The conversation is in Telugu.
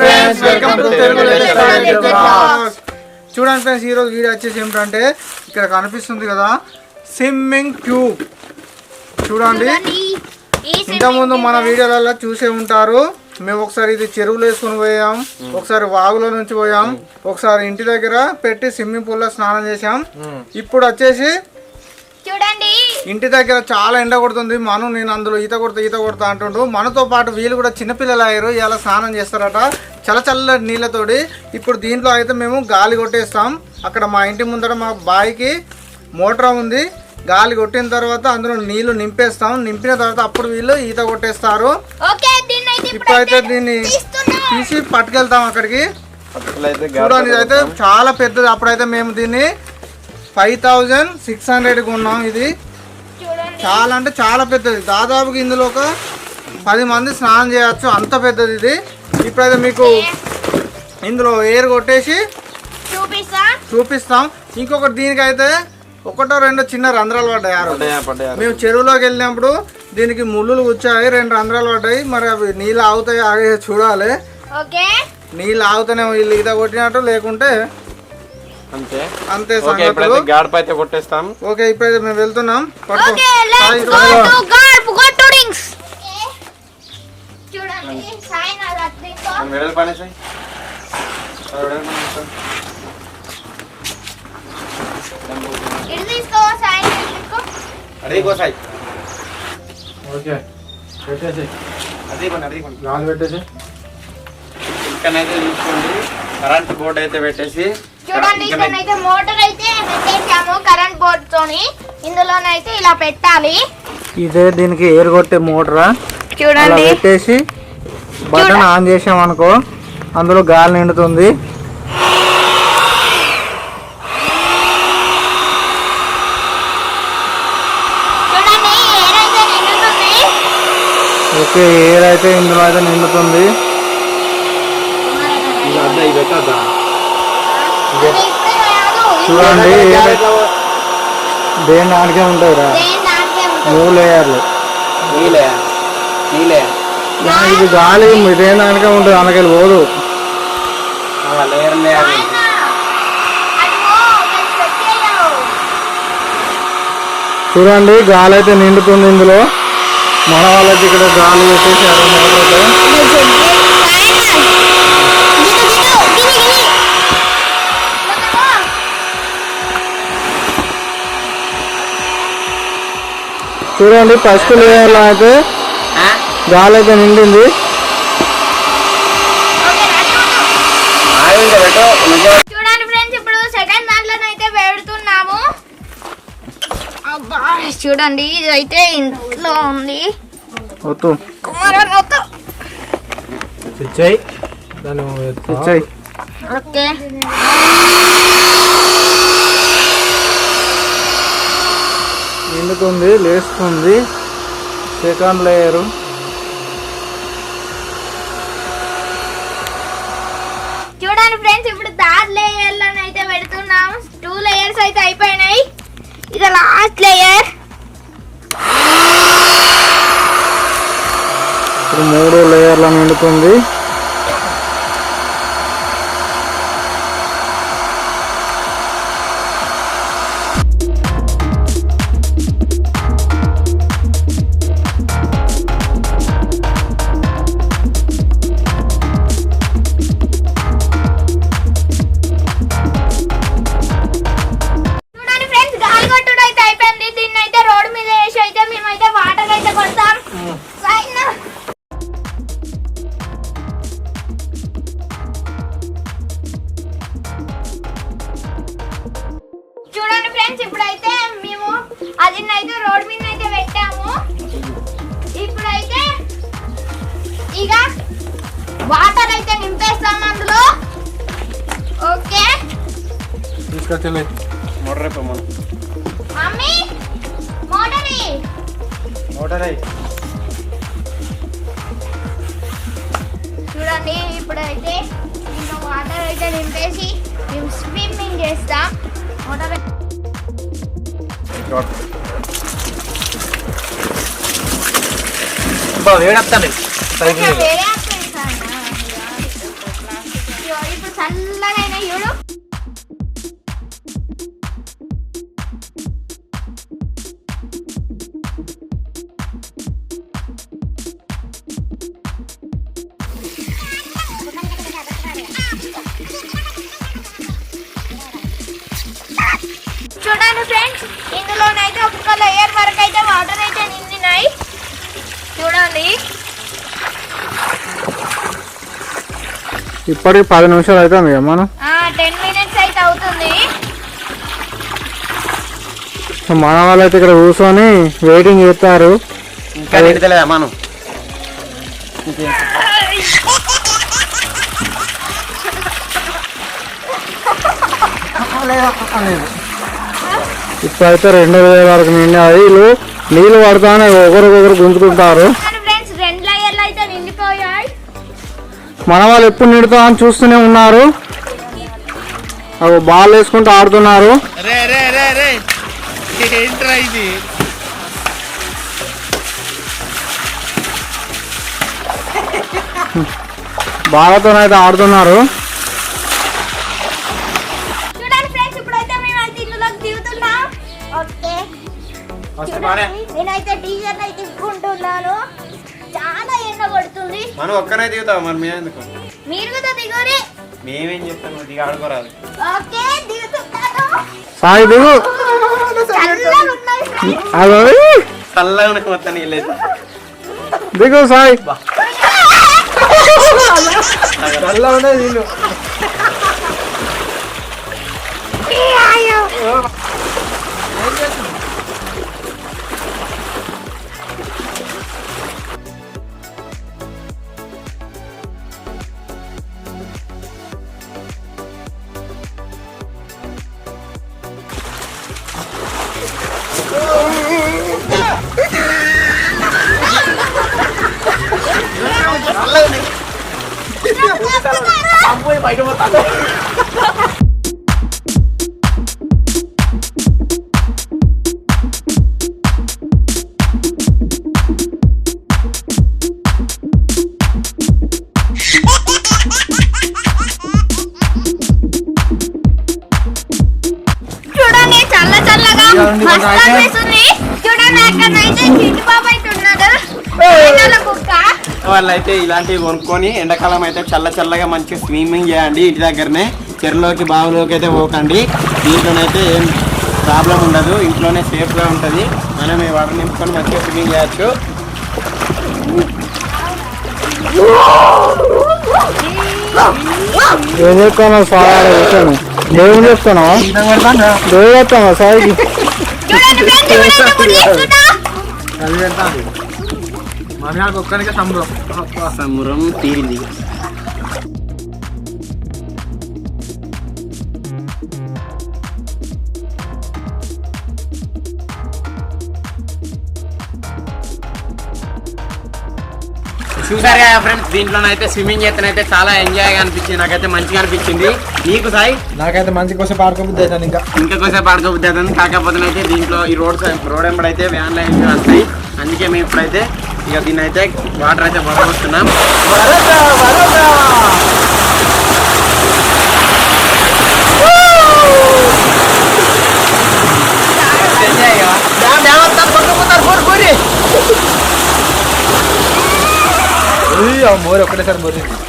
Friends welcome to Telugu. చూడండి ఫ్రెండ్స్ ఈరోజు వీడియో వచ్చేసి ఏమిటంటే ఇక్కడ కనిపిస్తుంది కదా స్విమ్మింగ్ ట్యూబ్ చూడండి. ఇంతకుముందు మన వీడియోలలో చూసే ఉంటారు. మేము ఒకసారి ఇది చెరువులో వేసుకొని పోయాం. ఒకసారి వాగులో నుంచి పోయాం. ఒకసారి ఇంటి దగ్గర పెట్టి స్విమ్మింగ్ పూల్లో స్నానం చేసాం ఇప్పుడు వచ్చేసి చూడండి. ఇంటి దగ్గర చాలా ఎండ కొడుతుంది. మను నేను అందులో ఈత కొడతా ఈత కొడతా అంటుండు. మనతో పాటు వీళ్ళు కూడా చిన్నపిల్లలు అయ్యారు ఇలా స్నానం చేస్తారట. చల్ల చల్ల నీళ్ళతోటి ఇప్పుడు దీంట్లో అయితే మేము గాలి కొట్టేస్తాం. అక్కడ మా ఇంటి ముందర మా బాయికి మోటార్ ఉంది. గాలి కొట్టిన తర్వాత అందులో నీళ్ళు నింపేస్తాం. నింపిన తర్వాత అప్పుడు వీళ్ళు ఈత కొట్టేస్తారు. అయితే ఇప్పుడైతే దీన్ని. తీసి పట్టుకెళ్తాం అక్కడికి. చూడండి ఇదైతే చాలా పెద్దది. అప్పుడైతే మేము దీన్ని ఫైవ్ థౌజండ్ సిక్స్ హండ్రెడ్ కొన్నాం. ఇది చూడండి. చాలా అంటే చాలా పెద్దది. దాదాపుగా ఇందులో ఒక పది మంది స్నానం చేయొచ్చు. అంత పెద్దది ఇది. ఇప్పుడైతే మీకు ఇందులో ఎయిర్ కొట్టేసి చూపిస్తా. చూపిస్తాం. ఇంకొకటి దీనికైతే ఒకటో రెండో చిన్న రంధ్రాలు పడ్డాయి మేము చెరువులోకి వెళ్ళినప్పుడు దీనికి ముళ్ళులు వచ్చాయి. రెండు రంధ్రాలు పడ్డాయి. మరి అవి నీళ్ళు ఆగుతాయి ఆగే చూడాలి. ఓకే. నీళ్ళు ఆగుతూనే వీళ్ళు ఈత కొట్టినట్టు లేకుంటే అంతే అంతే ఓకే ఇప్పుడైతే సంగతులు గాడిప అయితే కొట్టేస్తాం ఓకే ఇప్పుడైతే మేము వెళ్తున్నాం పట్టుకో. Okay let's go Sai, to god go to rings చూడండి సాయి నా రత్తితో మనం వెడల్ పని సాయి వెడల్ పని చేస్తాం. ఇటు తీసుకో సాయి ఇటు తీసుకో అడిగి పో సాయి ఓకే పెట్టేసి అడిగి పని అడిగి పని గాలి పెట్టేసి ఇక్కడైతే చూసుకోండి కరెంట్ బోర్డు అయితే పెట్టేసి చూడండి ఇక్కడ ఇక్కడైతే మోటార్ అయితే పెట్టేసాము కరెంట్ బోర్డ్ తోని ఇందులోనైతే ఇలా పెట్టాలి. ఇదే దీనికి ఎయిర్ కొట్టే మోటరా? చూడండి. పెట్టేసి బటన్ ఆన్ చేసామనుకో అందులో గాలి నిండుతుంది. చూడండి ఎయిర్ అయితే నిండుతుంది. ఓకే ఎయిర్ అయితే ఇందులో అయితే నిండుతుంది ఇది అద్దా, ఇది పెట్టొద్దా? అది ఇప్పుడే కాదు, ఇది చూడండి దేని దానికే ఉంటాయి రా దేని దానికే ఉంటుంది. మూడు లేయర్లు ఇది గాలి దేని దానికే ఉంటుంది? అందుకెళ్ళి పోదు. చూడండి గాలి అయితే నిండుతుంది ఇందులో. మన వాళ్ళకి ఇక్కడ గాలి పెట్టేసారు మోటార్ చూడండి ఫస్ట్ లేయర్లో అయితే గాలి అయితే నిండింది. చూడండి ఫ్రెండ్స్ ఇప్పుడు సెకండ్ దాంట్లోనైతే పెడుతున్నాము. అబ్బా చూడండి ఇదైతే ఇంట్లో ఉంది. ఓకే. నిండుతుంది లేస్తుంది. Second layer. చూడండి ఫ్రెండ్స్ ఇప్పుడు థర్డ్ లేయర్ అయితే పెడుతున్నాం. టూ లేయర్స్ అయితే అయిపోయినాయి. ఇది లాస్ట్ లేయర్. ఇప్పుడు మూడు లేయర్ల నిండుతుంది మోటార్ మోటరీ మోటార్ అయ్యి చూడండి ఇప్పుడైతే దీంట్లో వాటర్ అయితే నింపేసి మేము స్విమ్మింగ్ చేస్తాం వాటర్ వేడత్తండి కొంచెం వేరే చూడండి ఫ్రెండ్స్ ఇందులోనైతే ఒక్కొక్క లేయర్ వరకు అయితే వాటర్ అయితే నిండినాయి. చూడండి. ఇప్పటికి పది నిమిషాలు అవుతుంది మనం టెన్ మినిట్స్ అయితే అవుతుంది. మన వాళ్ళు అయితే ఇక్కడ కూర్చొని వెయిటింగ్ చేస్తారు. ఇంకా నిడతలేదా మనం ఇప్పుడైతే రెండు వేల వరకు నిండాయి వీళ్ళు నీళ్ళు పడతానే ఒకరికొకరు గుంజుకుంటారు. కానీ ఫ్రెండ్స్ రెండు లేయర్లు అయితే నిండిపోయాయి. మన వాళ్ళు ఎప్పుడు నిడుతా అని చూస్తూనే ఉన్నారు. అవి బాల్ వేసుకుంటూ ఆడుతున్నారు. బాలతోనైతే ఆడుతున్నారు. మనం ఒక్కనే దిగుతాం మరి? మేము ఎందుకు? మీరు కూడా దిగురి. మేమేం చెప్తాం? నువ్వు దిగి ఆడుకోరాదు. ఓకే దిగుతున్నాను సాయి దిగు. చల్లగా ఉన్నాయి friends. అగో, చల్లగా మొత్తం నీళ్ళైతే దిగు సాయి చూడండి చల్ల చల్లగా చూడండి, మస్తు అయితే. చూడండి అక్కడైతే చిట్టు బాబు అయితే ఉన్నాడు పైన కుక్క వాళ్ళైతే ఇలాంటివి కొనుక్కొని ఎండాకాలం అయితే చల్ల చల్లగా మంచిగా స్విమ్మింగ్ చేయండి ఇంటి దగ్గరనే. చెరువులోకి బావిలోకి అయితే పోకండి. దీంట్లోనైతే ఏం ప్రాబ్లం ఉండదు. ఇంట్లోనే సేఫ్గా ఉంటుంది. మనం ఈ వాటర్ నింపుకొని మంచిగా స్విమ్మింగ్ చేయొచ్చు. ఏం చెప్తాను సాయి? కూర్చొని దేవుని చెప్తాను దేవుడు చెప్తాను సాయికి మర్యాదకు ఒక్కరికే సంబరం. సమురం తీరింది. చూసారు కదా ఫ్రెండ్స్ దీంట్లోనైతే స్విమ్మింగ్ చేస్తేనైతే చాలా ఎంజాయ్గా అనిపించింది. నాకైతే మంచిగా అనిపించింది. నీకు సాయి? నాకైతే మంచి కోసం పాడుకోబుద్ది ఇంకా. ఇంకా కొంచెం పాడుకోబుద్ది అవుతుంది కాకపోతే అయితే దీంట్లో ఈ రోడ్ సైడ్ రోడ్ వెంబడైతే వ్యాన్లు అయితే వస్తాయి. అందుకే మేము ఇప్పుడైతే ఇక దీన్ని అయితే వాటర్ అయితే వదలవస్తున్నాం మోరి ఒక్కటేసారి మోరింది